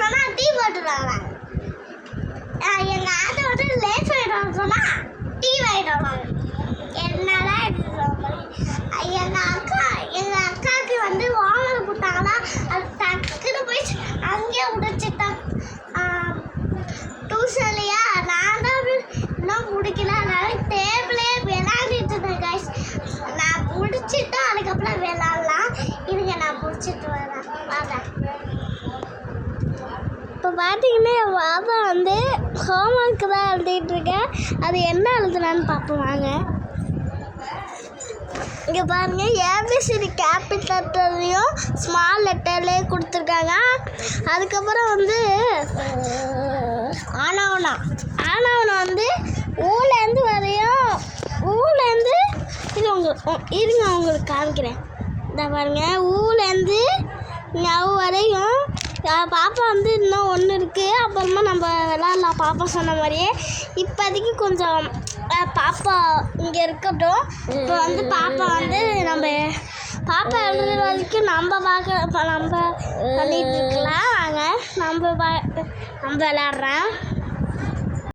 சொன்னா டீ போட்டுருவாங்க. எங்கள் ஆட்டை வந்து லேஸ் வாங்கிட்டு சொன்னால் டீ வாங்கிட்டு வருவாங்க. என்னால் எங்கள் அக்கா எங்கள் அக்காவுக்கு வந்து ஓமனை கொடுத்தாங்கன்னா அது பார்த்தீங்கன்னா என் பாப்பா வந்து ஹோம்ஒர்க்கு தான் எழுதிட்டு இருக்கேன் அது என்ன எழுதுனான்னு பார்ப்போம் வாங்க. இங்கே பாருங்க A B C D capital லெட்டர்லையும் small லெட்டர்லேயும் கொடுத்துருக்காங்க. அதுக்கப்புறம் வந்து ஆனாவனா. ஆனாவனா வந்து ஊர்லேருந்து வரையும் ஊர்லேருந்து இது உங்களுக்கு இருங்க உங்களுக்கு காமிக்கிறேன். இந்த பாருங்க ஊர்லேருந்து நவ் வரையும் பாப்பா வந்து இருக்குது அப்புறமா நம்ம விளாட்லாம் பாப்பா சொன்ன மாதிரியே. இப்போதைக்கு கொஞ்சம் பாப்பா இங்கே இருக்கட்டும். இப்போ வந்து பாப்பா வந்து நம்ம பாப்பா எழுதுற வரைக்கும் நம்ம பார்க்க இப்போ நம்ம பண்ணிட்டு இருக்கலாம். வாங்க நம்ம பா நம்ம விளாட்றேன்